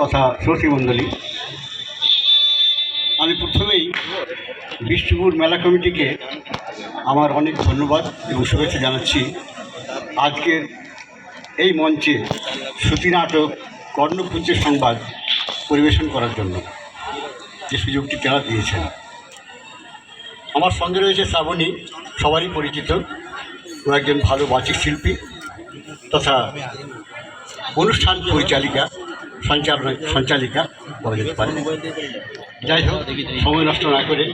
তথা শ্রোতৃমণ্ডলী আমি প্রথমেই বিষ্ণুপুর মেলা কমিটিকে আমার অনেক ধন্যবাদ এবং শুভেচ্ছা জানাচ্ছি। আজকের এই মঞ্চে শ্রুতি নাটক, কর্ণপুঞ্জের সংবাদ পরিবেশন করার জন্য যে সুযোগটি তারা দিয়েছেন। আমার সঙ্গে রয়েছে শ্রাবণী, সবারই পরিচিত, ও একজন ভালো বাচিক শিল্পী তথা অনুষ্ঠান পরিচালিকা সঞ্চালনা সঞ্চালিকা বলা যেতে পারে। যাই হোক, সময় নষ্ট না করে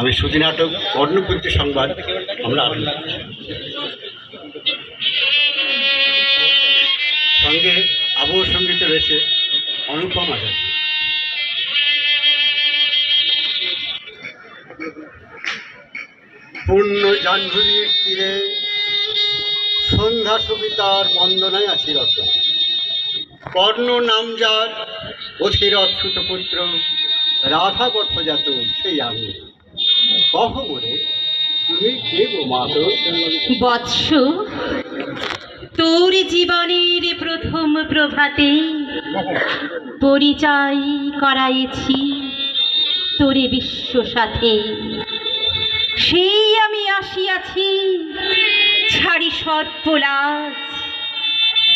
আমি সুধী নাটক কর্ণপূর্তি সংবাদ আমরা আরম্ভ সঙ্গে আবহ সঙ্গীতে রয়েছে অনুপম আচার্য। পূর্ণ জাহ্নবীর তীরে সন্ধ্যা সবিতার বন্দনায় আছি রত কর্ণ নাম যার অধীরথ সুতপুত্র, রাধা বর্ষজাত সেই আমি। কহ মোরে, তুমি গো মাত বৎস, তোর জীবনের প্রথম প্রভাতে পরিচয় করাইছি তোরে বিশ্ব সাথে। সেই আমি আসিয়াছি, ছাড়ি সর্পলাজ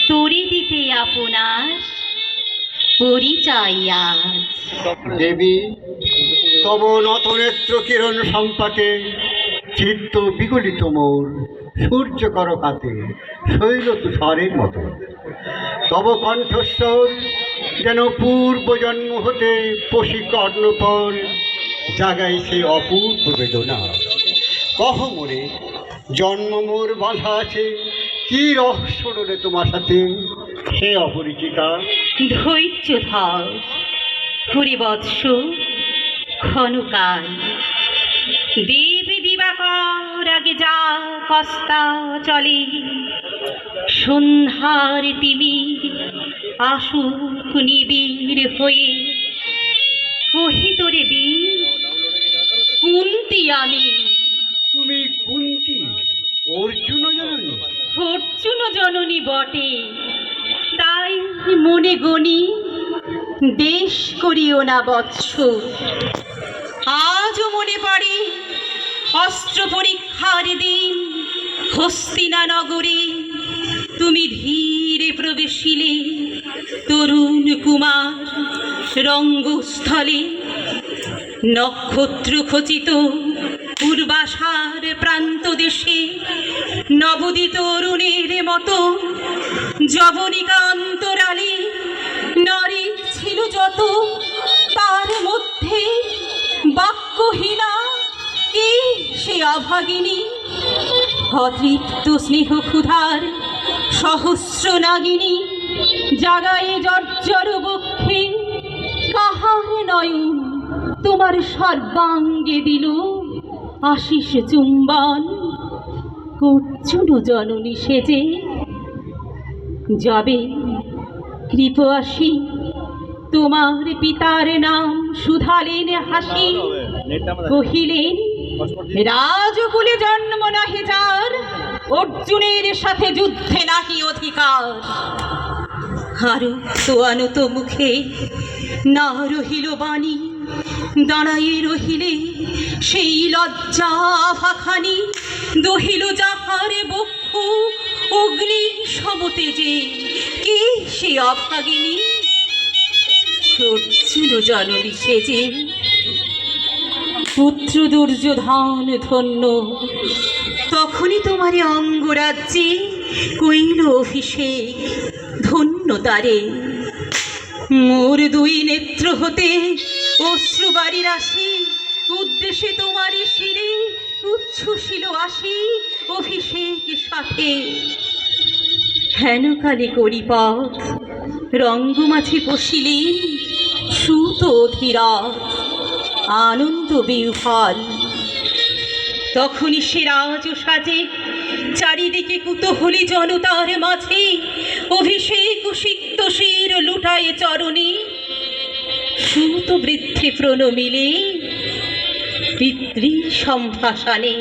তোরে দিতে আপনার পরিচয় আজ। দেবী, তব নতনেত্র কিরণ সম্পাটে চিত্ত বিগলিত মোর, সূর্য কর কাতে, শৈল তুষারের মতো। তব কণ্ঠস্বর যেন পূর্ব জন্ম হতে পশি কর্ণপর জাগাই সে অপূর্ব বেদনা। কহ মোরে জন্ম মোর বাধা আছে কি রহস্য রে তোমার সাথে? সে অপরিচিতা। ধৈর্য ধর হরিবৎস ক্ষণকাল। দেবী দিবাকর আগে যা কস্তা চলে। সন্ধ্যার তিমির আসুক নিবিড় হয়ে। কহি তোরে বীর কুন্তি আমি। তুমি কুন্তি অর্জুন? জননী বটে। তাই মনে গণি বেশ করিও না বৎস আজও মনে পড়ে অস্ত্র পরীক্ষার দিন, হস্তিনা নগরে। তুমি ধীরে প্রবেশিলে, তরুণ কুমার রঙ্গস্থলে। নক্ষত্র খচিত পূর্বাশার প্রান্ত দেশে নবদিত অরুণের মতো। জবনিকা অন্তরালে নারী ছিল যত। তার মধ্যে বাক্যহীনা কে সে অভাগিনী? অতৃপ্ত স্নেহ ক্ষুধার সহস্র নাগিনী জাগায়ে জর্জর বক্ষে কাহার নয়ন তোমার সর্বাঙ্গে দিল আশিস চুম্বন। অর্জুন জননী সেজে। যাবে কৃপ আসি তোমার পিতার নাম সুধালেন হাসি। কহিলেন রাজকুলে জন্ম নাহি যার, অর্জুনের সাথে যুদ্ধে নাহি অধিকার। আরও তো আনত মুখে না রহিল বাণী দাঁড়াই রহিলে সেই লজ্জা ফাখানি। দহিল যাহার বক্ষ, অগ্নি সমতেজে কে সে অভাগিনী? অর্জুন জননী সেজে পুত্র দুর্যোধন ধন্য, তখনই তোমারে অঙ্গরাজ্যে কইল অভিষেক, ধন্য তারে। মোর দুই নেত্র হতে অশ্রুবাড়ি রাশি, উদ্দেশ্যে তোমারই শিরে উচ্ছ্বসিল আসি অভিষেক সাথে। হেনকালে করি পথ রঙ্গমাঝে বসিলেন সুত অধীরথ আনন্দ বিহ্বল। তখনই সে রাজ সাজে, চারিদিকে কুতূহলী জনতার মাঝে অভিষেক সিক্ত শির লুটায় চরণে সুত বৃদ্ধে প্রণমিলে পিতৃ সম্ভাষণে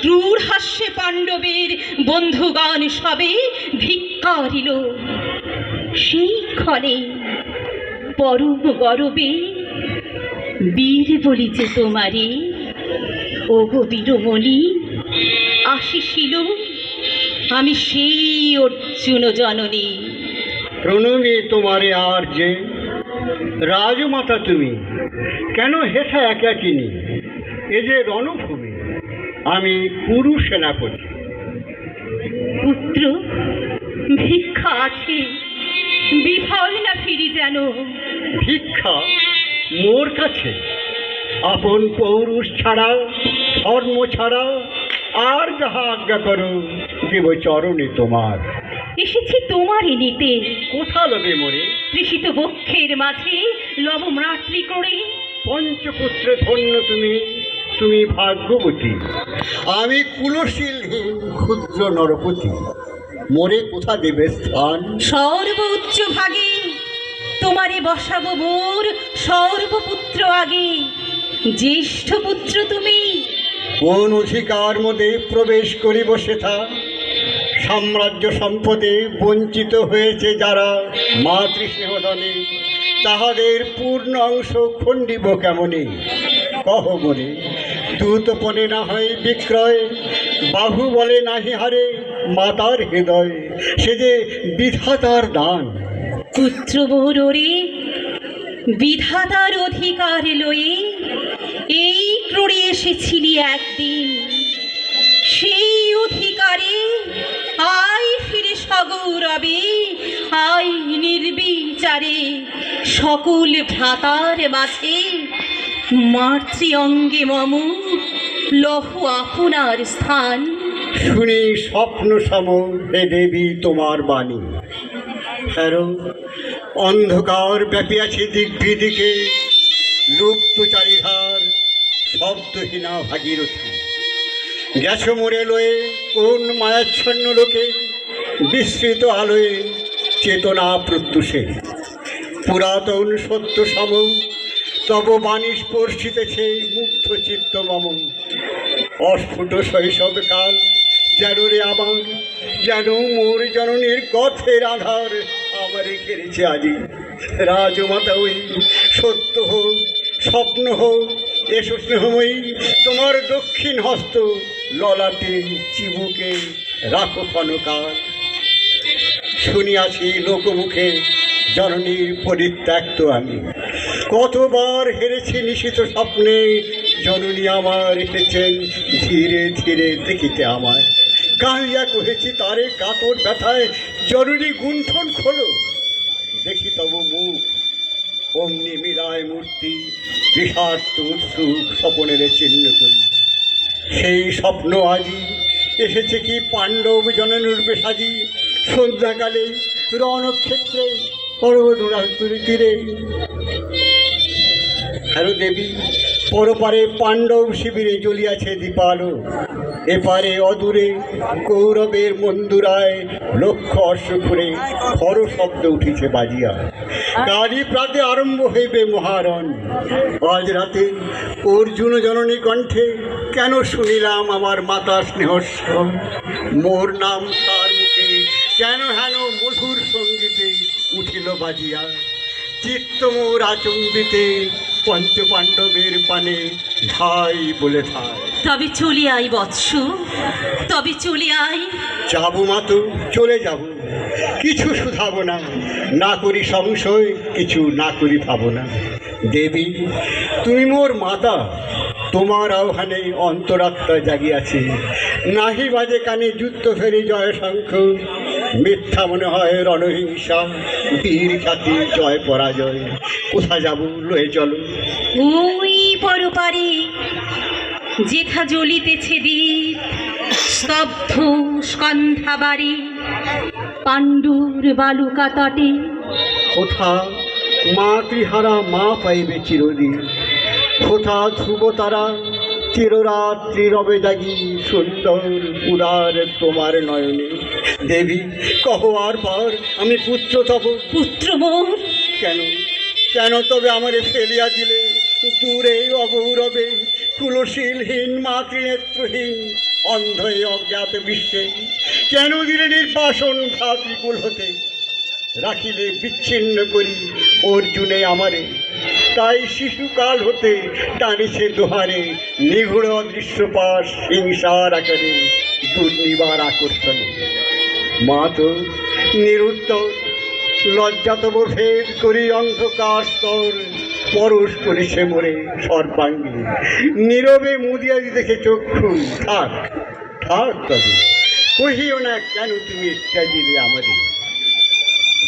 ক্রূর হাস্যে পাণ্ডবের বন্ধুগান সবে ধিক্কারিল সেই ক্ষণে পরম গরবে বীর বলিছে তোমারে। ও বীরমণি আসিছিল আমি সেই অর্জুন জননী। প্রণমী তোমারে আর যে রাজমাতা তুমি কেন হেথা একাকিনী এ যে রণভূমি? আমি কুরু সেনাপতি। পুত্র ভিক্ষা আছে বিফল না ফিরি যেন? ভিক্ষা মোর কাছে। আপন পৌরুষ ছাড়া ধর্ম ছাড়া আর যাহা আজ্ঞা করো দেব চরণে তোমার। এসেছি তোমারই নিতে। কোথা লবে মোরে? তৃষিত বক্ষের মাঝে লব মাতৃ করে। পঞ্চপুত্রে ধন্য তুমি তুমি ভাগ্যবতী। আমি কুলশীলহীন ক্ষুদ্র নরপতি। মোরে কোথা দেবে স্থান? সর্ব উচ্চ ভাগে তোমারে বসাবো মোর সর্বপুত্র আগে। জ্যেষ্ঠ পুত্র তুমি। কোন অধিকার মধ্যে প্রবেশ করিব সেথা? সাম্রাজ্য সম্পদে বঞ্চিত হয়েছে যারা মাতৃস্নেহদানে তাহাদের পূর্ণ অংশ খণ্ডিব কেমনে? কহ মনে দ্রুতপণে না হয় বিক্রয়, বাহু বলে নাহি হারে মাতার হৃদয়, সে যে বিধাতার দান। পুত্র মোরে বিধাতার অধিকার লয়ে এই ক্রোড়ে এসেছিলি একদিন। সেই অধিকারে ফিরে সগৌরবে আয় নির্বিচারে সকল ভ্রাতার মাঝে মাতৃ অঙ্গে মম, লহ আপনার স্থান। শুনি স্বপ্ন সম হে দেবী তোমার বাণী। হ্যারো, অন্ধকার ব্যাপিয়াছে দিক বিদিকে লুপ্ত চারিধার শব্দহীনা ভাগীরথী। গেছো মোরে লয়ে কোন মায়াচ্ছন্ন লোকে? বিস্তৃত আলোয় চেতনা প্রত্যুষে। পুরাতন সত্য সম, তব বাণী স্পর্শিতেছে মুগ্ধ চিত্ত মম। অস্ফুট শৈশব কাল যেন রে আমার, যেন মোর জননীর কথের আধার আমারে ঘেরেছে আজি। রাজমাতা ওই সত্য হোক, স্বপ্ন হোক এসো স্নেহময়ী, তোমার দক্ষিণ হস্ত ললাটে চিবুকে রাখো ক্ষণকাল। শুনিয়াছি লোকমুখে জননীর পরিত্যক্ত আমি। কতবার হেরেছি নিশিত স্বপ্নে, জননী আমার এসেছেন ধীরে ধীরে দেখিতে আমায়। কালিয়া কহেছি, তারে কাতর ব্যথায় জরুরি গুণ্ঠন খোলো। দেখি তব মুখ, অমনি মিলায় মূর্তি, বিষাক্ত উৎসুক স্বপনের চিহ্ন করি। সেই স্বপ্ন আজি, এসেছে কি পাণ্ডব জননীরূপে সাজি সন্ধ্যাকালে রণক্ষেত্রে পর্বতরা তীরে হ্যালো দেবী পরপারে পাণ্ডব শিবিরে জ্বলিয়াছে দীপালো। এপারে অদূরে কৌরবের মন্দুরায় লক্ষ অশ্ব ঘুরে খর শব্দ উঠিছে বাজিয়া। কালী প্রাতে আরম্ভ হইবে মহারণ। আজ রাতে অর্জুন জননী কণ্ঠে কেন শুনিলাম আমার মাতা স্নেহস্ব মোর নাম তার কেন হেন মধুর সঙ্গীতে উঠিল বাজিয়া? চিত্ত মোর আচম্বিতে পঞ্চপাণ্ডবের পানে ধাই বলে ধায় তবে চলে আই বৎস তবে চলে আই যাব মাতো চলে যাব। কিছু শুধাবো না না করি সংশয় কিছু না করি ভাবনা। দেবী তুমি মোর মাতা তোমার আহ্বানে অন্তরাত্মা জাগিয়াছে। নাহি বাজে কানে যুদ্ধ ফেরি জয় শঙ্খ মিথ্যা মনে হয় রণহিংসা। বীর খ্যাতি জয় পরাজয়। কোথা যাব লয়ে চলো। ওই পরপারে যেথা জ্বলিতেছে দ্বীপ স্তব্ধ স্কন্ধাবারে পাণ্ডুর বালুকা তটে। কোথা মাতৃহারা মা পাইবে চিরদিন। কোথা ধ্রুব তারা চিররাত্রি রবে জাগি সুন্দর উদার তোমার নয়নে। দেবী কহ আর পার আমি পুত্র তব। পুত্র মোর কেন? কেন তবে আমারে ফেলিয়া দিলে? দূরে অগৌরবে কুলশীলহীন মাতৃনেত্রহীন অন্ধ অজ্ঞাত বিশ্বে। কেন দিলে নির্বাসন ভ্রাতৃকুল হতে? রাখিলে বিচ্ছিন্ন করি অর্জুনে আমারে। তাই শিশুকাল হতে টানিছে দোহারে নিগুড় অদৃশ্য পাশ হিংসার আকারে দুর্নিবার আকর্ষণে। মা তো নিরুত্তর লজ্জাতব ভেদ করি অন্ধকার স্তর, পরশ করিছে মোরে সর্বাঙ্গী। নীরবে মুদিয়া দেখে চক্ষু। থাক থাক তবে কহিও না কেন তুমি ত্যাজিলে আমাদের?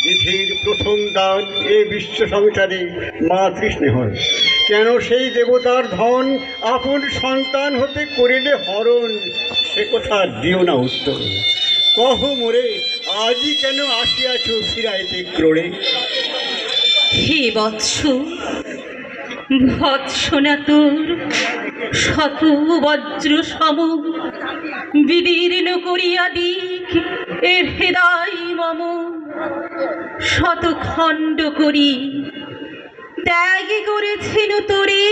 বিধির প্রথম দান এ বিশ্ব সংসারে মা মাতৃস্নেহ। কেন সেই দেবতার ধন আপন সন্তান হতে করিলে হরণ? সে কথা দিও না উত্তর। কহ মোরে আজই কেন আসিয়াছ ফিরাইতে ক্রোড়ে? হে বৎস ভৎসনা তোর শত বজ্র সম বিদীর্ণ করিয়া দিক এর হৃদয় মম শত খণ্ড করি। ত্যাগ করেছিল তোরে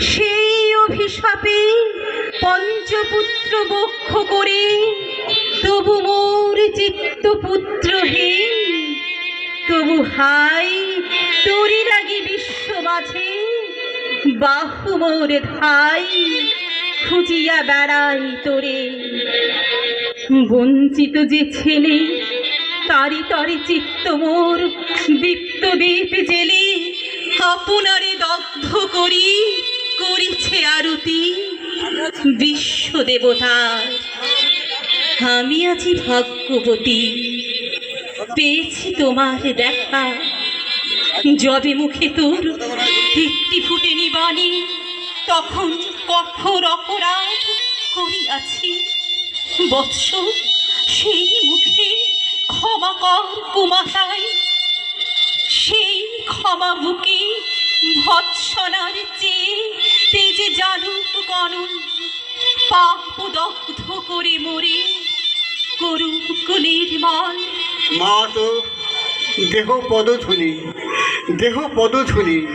সেই অভিশাপে পঞ্চপুত্র বক্ষ করে। তবু মোর চিত্ত পুত্রহীন। তবু হাই তোরি লাগি বিশ্ব মাঝে। বাহু মোর ধাই, খুঁজিয়া বেড়াই তোরে। বঞ্চিত যে ছেলে তারি তরে চিত্ত মোর দীপ্ত দীপ জেলে। আপনারে দগ্ধ করি, করিছে আরতি। বিশ্ব দেবতার আমি আছি ভাগ্যবতী। পেয়েছি তোমার দেখা। যবে মুখে তোর একটি ফুটেনি বাণী, তখন কঠোর অপরাধ করিয়াছি। বৎস সেই মুখে ক্ষমা কর কুমাতাই। সেই ক্ষমা বুকে ভৎসনার চেয়ে তেজে জানুক গণন, পাপ দগ্ধ করে মরে করুক নির্মল মা তো দেহ পদধূলি দেহ পদধূলি।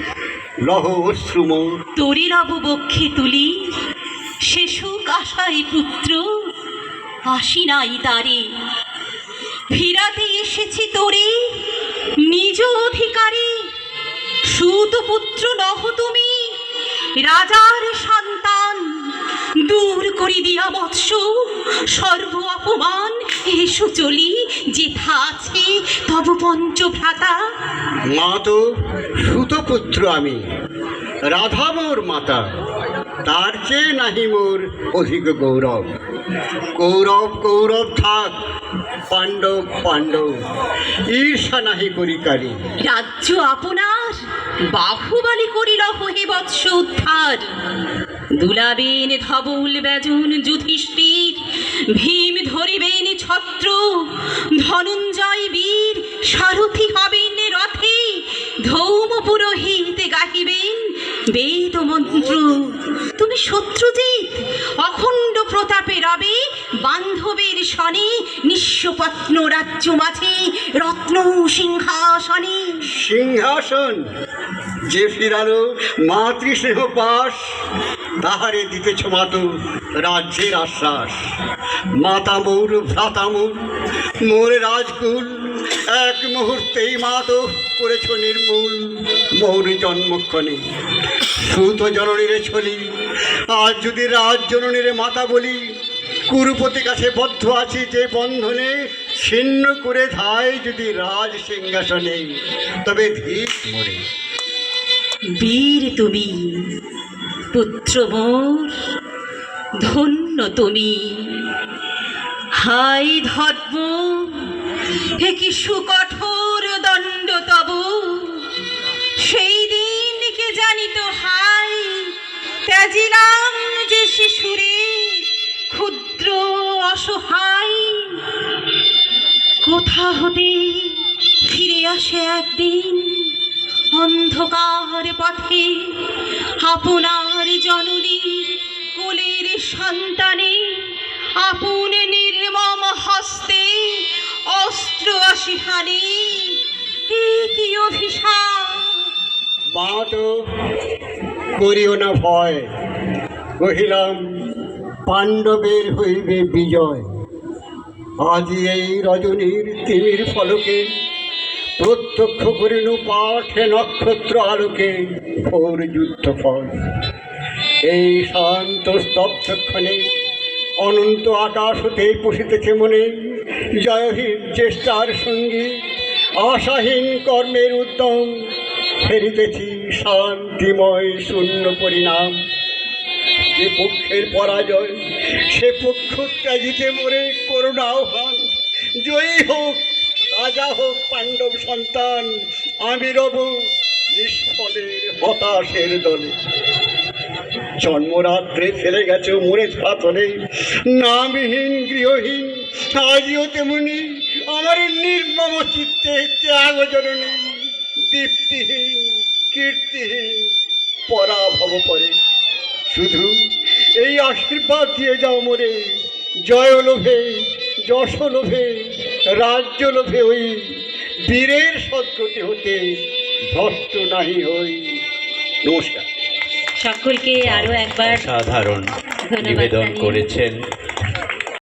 লহ অশ্রুমোর তোরে রব বক্ষে তুলি। সুখ আশাই পুত্র আসি নাই তারে। ফিরাতে এসেছি তোরে নিজ অধিকারে। সুত পুত্র নহ তুমি রাজার সন্তান। দূর করি দিয়া বৎস সর্ব অপমান। এসো চলি যেথা আছে তব পঞ্চভ্রাতা। মা তো সুতপুত্র আমি রাধা মোর মাতা। তার চেয়ে নাহি মোর অধিক গৌরব। কৌরব কৌরব থাক পাণ্ডব পাণ্ডব ঈর্ষা নাহি করিকারি রাজ্য আপনার বাহুবলী করিল হে বৎস উদ্ধার। দুলাবেন ধবল বেজন যুধিষ্ঠির, ভীম ধরিবেন ছত্র, ধনঞ্জয় বীর, সারথি হবেন রথে, ধৌম পুরোহিত গাহিবেন বেদ মন্ত্র। তুমি শত্রুজিৎ, অখণ্ড প্রতাপে রবে, বান্ধবের সনে নিঃস্বপত্ন রাজ্য মাঝে, রত্ন সিংহাসনে। সিংহাসন, যে ফিরালো মাতৃস্নেহ পাশ তাহারে দিতেছ মাতু রাজ্যের আশ্বাস। মাতা মৌর, ভ্রাতা মৌর, মোর রাজকুল, এক মুহূর্তেই মাতো করেছ নির্মূল মৌর জন্মক্ষণে। সুত জননীরে ছলি, আজ যদি রাজ জননীরে মাতা বলি, কুরুপতি কাছে বদ্ধ আছি যে বন্ধনে ছিন্ন করে ধায় যদি রাজ সিংহাসনে, তবে ধীর মরে বীর তুমি। পুত্র ধন্য তুমি। হাই ধর্ম, হে কি সুকঠোর দণ্ড তব। সেই দিন কে জানিত হাই, ত্যাজিলাম যে শিশুরে, ক্ষুদ্র অসহায়। কোথা হতে ফিরে আসে একদিন? অন্ধকার পথে আপনার জননী কোলের সন্তানে আপন নির্মম হস্তে অস্ত্র আসিহানে এ কি অভিশাপ? মা তো করিও না ভয়, কহিলাম, পাণ্ডবের হইবে বিজয়। আজি এই রজনীর তীর ফলকে প্রত্যক্ষ করিনু পাঠে নক্ষত্র আলোকে ঘোর যুদ্ধ ফল। এই শান্ত স্তব্ধক্ষণে অনন্ত আকাশ হতে পুষিতেছে মনে জয়হীন চেষ্টার সঙ্গী, আশাহীন কর্মের উদ্যম, ফেরিতেছি শান্তিময় শূন্য পরিণাম। যে পক্ষের পরাজয়, সে পক্ষ ত্যাজিতে মরে করুণা আহ্বান। জয়ী হোক রাজা হোক পাণ্ডব সন্তান, আমি রব নিষ্ফলের হতাশের দলে। জন্মরাত্রে ফেলে গেছে মরে ছাতলে নামহীন, গৃহহীন, আজও তেমনি আমার নির্মম চিত্তে ত্যাগ জননী, দীপ্তিহীন, কীর্তিহীন, পরাভব করে। শুধু এই আশীর্বাদ দিয়ে যাও মোরে, জয় লোভে যশ লোভে রাজ্য লোভে ওই বীরের সদ্গতি হতে ভ্রষ্ট নাহি হই। নমস্কার। সকলকে আরও একবার সাধারণ নিবেদন করেছেন।